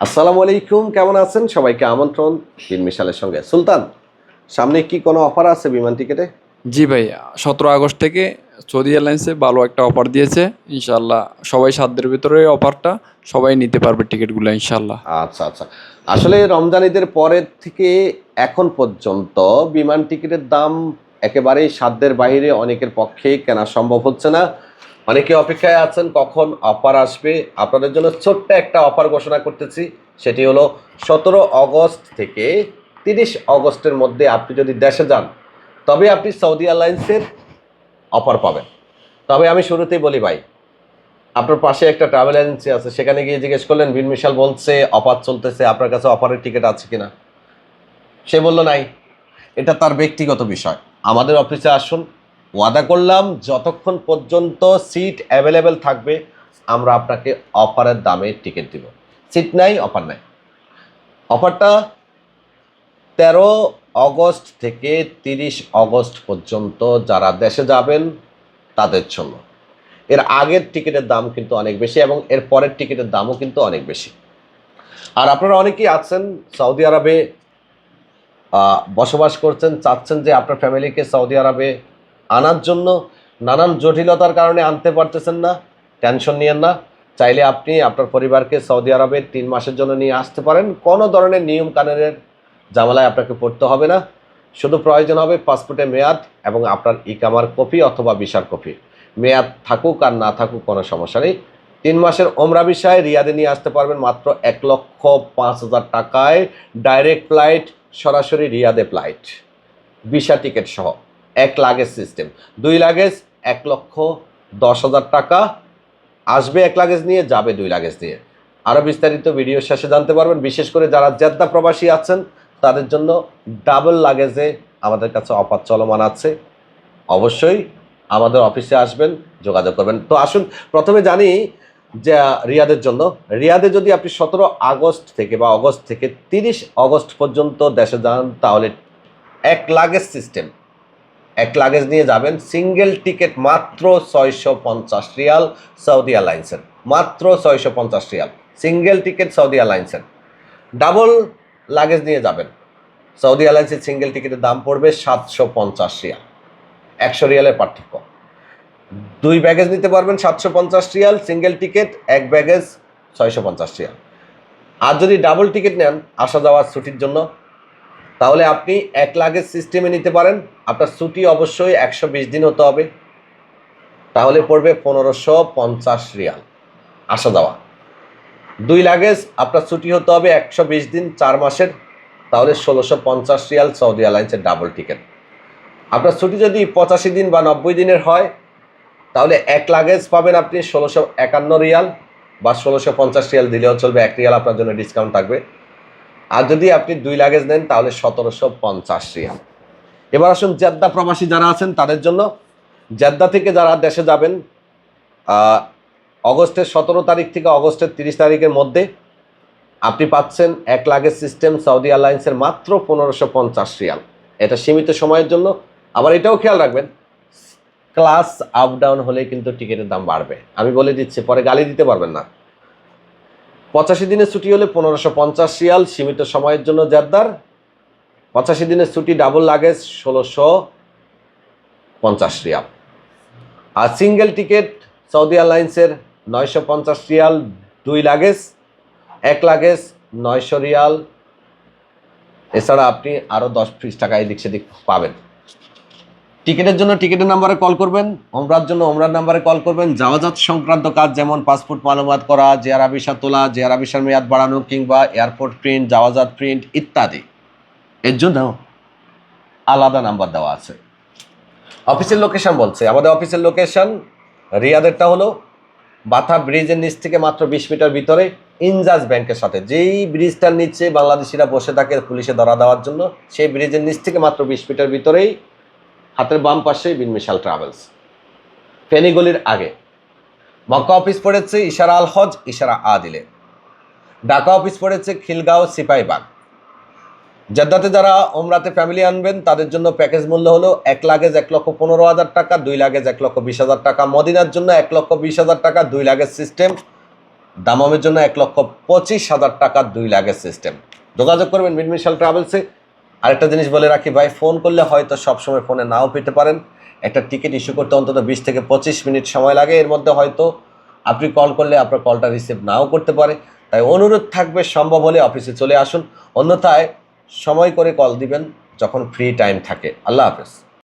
আসসালামু আলাইকুম কেমন আছেন? সবাইকে আমন্ত্রণ বিন মিশালের সঙ্গে। সুলতান সামনে কি কোনো অফার আছে বিমান টিকেটে? জি ভাই সতেরো আগস্ট থেকে সৌদি এয়ারলাইন্সে ভালো একটা অফার দিয়েছে। ইনশাল্লাহ সবাই সাধ্যের ভিতরে অফারটা সবাই নিতে পারবে টিকিটগুলো ইনশাল্লাহ আচ্ছা আচ্ছা। আসলে রমজানিদের পরের থেকে এখন পর্যন্ত বিমান টিকিটের দাম একেবারেই সাধ্যের বাইরে অনেকের পক্ষে কেনা সম্ভব হচ্ছে না। অনেকে অপেক্ষায় আছেন কখন অফার আসবে। আপনাদের জন্য ছোট্ট একটা অফার ঘোষণা করতেছি। সেটি হলো সতেরো অগস্ট থেকে তিরিশ অগস্টের মধ্যে আপনি যদি দেশে যান, তবে আপনি সৌদি এয়ারলাইন্সের অফার পাবেন। তবে আমি শুরুতেই বলি ভাই, আপনার পাশে একটা ট্রাভেল এজেন্সি আছে, সেখানে গিয়ে জিজ্ঞেস করলেন, বিন মিশাল বলছে অফার চলতেছে, আপনার কাছে অফারের টিকিট আছে কিনা? সে বলল, নাই। এটা তার ব্যক্তিগত বিষয়। আমাদের অফিসে আসুন ওয়াদা করলাম যতক্ষণ পর্যন্ত সিট অ্যাভেলেবেল থাকবে, আমরা আপনাকে অফারের দামে টিকিট দিব। সিট নাই, অফার নাই। অফারটা তেরো অগস্ট থেকে তিরিশ অগস্ট পর্যন্ত যারা দেশে যাবেন, তাদের জন্য। এর আগের টিকিটের দাম কিন্তু অনেক বেশি এবং এর পরের টিকিটের দামও কিন্তু অনেক বেশি। আর আপনারা অনেকেই আছেন সৌদি আরবে বসবাস করছেন, চাচ্ছেন যে আপনার ফ্যামিলিকে সৌদি আরবে আনার জন্য নানান জটিলতার কারণে আনতে পারতেছেন না। টেনশন নিয়েন না। চাইলে আপনি আপনার পরিবারকে সৌদি আরবে তিন মাসের জন্য নিয়ে আসতে পারেন। কোনো ধরনের নিয়ম কানুনের জামালায় আপনাকে পড়তে হবে না। শুধু প্রয়োজন হবে পাসপোর্টের মেয়াদ এবং আপনার ইকামার কপি অথবা ভিসার কপি। মেয়াদ থাকুক আর না থাকুক কোনো সমস্যা নেই। তিন মাসের ওমরা বিষয়ে রিয়াদে নিয়ে আসতে পারবেন মাত্র এক লক্ষ পাঁচ হাজার টাকায়। ডাইরেক্ট ফ্লাইট সরাসরি রিয়াদে ফ্লাইট ভিসা টিকিট সহ। এক লাগেজ সিস্টেম। দুই লাগেজ, এক লক্ষ দশ হাজার টাকা। আসবে এক লাগেজ নিয়ে, যাবে দুই লাগেজ নিয়ে। আরও বিস্তারিত ভিডিও শেষে জানতে পারবেন, বিশেষ করে যারা জেদ্দা প্রবাসী আছেন, তাদের জন্য ডাবল লাগেজে আমাদের কাছে অফার চলমান আছে। অবশ্যই আমাদের অফিসে আসবেন, যোগাযোগ করবেন। তো আসুন, প্রথমে জানি যে, রিয়াদের জন্য। রিয়াদে যদি আপনি সতেরো আগস্ট থেকে বা অগস্ট থেকে তিরিশ অগস্ট পর্যন্ত দেশে যান, তাহলে এক লাগেজ সিস্টেম। এক লাগেজ নিয়ে যাবেন সিঙ্গেল টিকিট মাত্র ছয়শো পঞ্চাশ রিয়াল সৌদি এয়ারলাইন্সের, মাত্র ছয়শো পঞ্চাশ রিয়াল সিঙ্গেল টিকিট সৌদি এয়ারলাইন্সের। ডাবল লাগেজ নিয়ে যাবেন, সৌদি এয়ারলাইন্সের সিঙ্গেল টিকিটের দাম পড়বে সাতশো পঞ্চাশ রিয়াল, একশো রিয়ালের পার্থক্য। দুই ব্যাগেজ নিতে পারবেন সাতশো পঞ্চাশ রিয়াল সিঙ্গেল টিকিট এক ব্যাগেজ ছয়শো পঞ্চাশ রিয়াল। আর যদি ডাবল টিকিট নেন, আসা যাওয়ার ছুটির জন্য তাহলে আপনি এক লাগেজ সিস্টেমে নিতে পারেন। আপনার ছুটি অবশ্যই একশো বিশ দিন হতে হবে। তাহলে পড়বে পনেরোশো পঞ্চাশ রিয়াল আসা যাওয়া। দুই লাগেজ, আপনার ছুটি হতে হবে একশো বিশ দিন, চার মাসের। তাহলে ষোলোশো পঞ্চাশ রিয়াল সৌদি এয়ারলাইন্সের ডাবল টিকিট আপনার ছুটি যদি পঁচাশি দিন বা নব্বই দিনের হয়, তাহলে এক লাগেজ পাবেন আপনি ষোলোশো একান্ন রিয়াল বা ষোলোশো পঞ্চাশ রিয়াল দিলেও চলবে। এক রিয়াল আপনার জন্য ডিসকাউন্ট থাকবে। আর যদি আপনি দুই লাগেজ নেন, তাহলে সতেরোশো পঞ্চাশ রিয়াল। এবার আসুন জেদ্দা প্রবাসী যারা আছেন, তাদের জন্য জেদ্দা থেকে যারা দেশে যাবেন অগস্টের সতেরো তারিখ থেকে অগস্টের তিরিশ তারিখের মধ্যে আপনি পাচ্ছেন এক লাগেজ সিস্টেম সৌদি এয়ারলাইন্সের মাত্র পনেরোশো পঞ্চাশ রিয়াল। এটা সীমিত সময়ের জন্য। আবার এটাও খেয়াল রাখবেন ক্লাস আপ ডাউন হলে কিন্তু টিকিটের দাম বাড়বে। আমি বলে দিচ্ছি, পরে গালি দিতে পারবেন না। পঁচাশি দিনের ছুটি হলে পনেরোশো পঞ্চাশ রিয়াল সীমিত সময়ের জন্য জেদ্দার। পঁচাশি দিনের ছুটি ডাবল লাগেজ ষোলোশো পঞ্চাশ রিয়াল। আর সিঙ্গেল টিকিট সৌদি এয়ারলাইন্সের নয়শো পঞ্চাশ রিয়াল, দুই লাগেজ, এক লাগেজ, নয়শো রিয়াল। এছাড়া আপনি আরও দশ পিস টাকা এদিক সেদিক পাবেন। টিকিটের জন্য টিকিটের নাম্বারে কল করবেন, ওমরার জন্য ওমরার নাম্বারে কল করবেন। যাওয়াজাত সংক্রান্ত কাজ যেমন পাসপোর্ট মালুমাত করা, জেআরা ভিসা তোলা, জেআরা ভিসার মেয়াদ বাড়ানো কিংবা এয়ারপোর্ট প্রিন্ট, যাওয়াজাত প্রিন্ট ইত্যাদি। এর জন্য আলাদা নাম্বার দেওয়া আছে। অফিসের লোকেশন বলছে, আমাদের অফিসের লোকেশন রিয়াদেরটা হলো বাথা ব্রিজের নিচ থেকে মাত্র বিশ মিটার ভিতরে ইনজাজ ব্যাংকের সাথে। যেই ব্রিজটার নিচে বাংলাদেশিরা বসে থাকে পুলিশে ধরা দেওয়ার জন্য, সেই ব্রিজের নিচ থেকে মাত্র বিশ মিটার ভিতরেই হাতের বাম পাশে বিনমিশাল ট্রাভেলস। ফেনীগলির আগে। মক্কা অফিস পড়েছে ইশারা আল হজ ইশারা আদিলে। ঢাকা অফিস পড়েছে খিলগাঁও সিপাইবাগ জেদ্দাতে যারা ওমরাতে ফ্যামিলি আনবেন, তাদের জন্য প্যাকেজ মূল্য হলো এক লাগেজ এক লক্ষ পনেরো হাজার টাকা, দুই লাগেজ এক লক্ষ বিশ হাজার টাকা। মদিনার জন্য এক লক্ষ বিশ হাজার টাকা, দুই লাগেজ সিস্টেম। দামামের জন্য এক লক্ষ পঁচিশ হাজার টাকা, দুই লাখের সিস্টেম। যোগাযোগ করবেন মিডমিশাল ট্রাভেলসে। আরেকটা জিনিস বলে রাখি ভাই ফোন করলে হয়তো সবসময় ফোনে নাও পেতে পারেন। একটা টিকিট ইস্যু করতে অন্তত বিশ থেকে পঁচিশ মিনিট সময় লাগে। এর মধ্যে হয়তো আপনি কল করলে আপনার কলটা রিসিভ নাও করতে পারে। তাই অনুরোধ থাকবে, সম্ভব হলে অফিসে চলে আসুন। অন্যথায় সময় করে কল দিবেন যখন ফ্রি টাইম থাকে। আল্লাহ হাফেজ।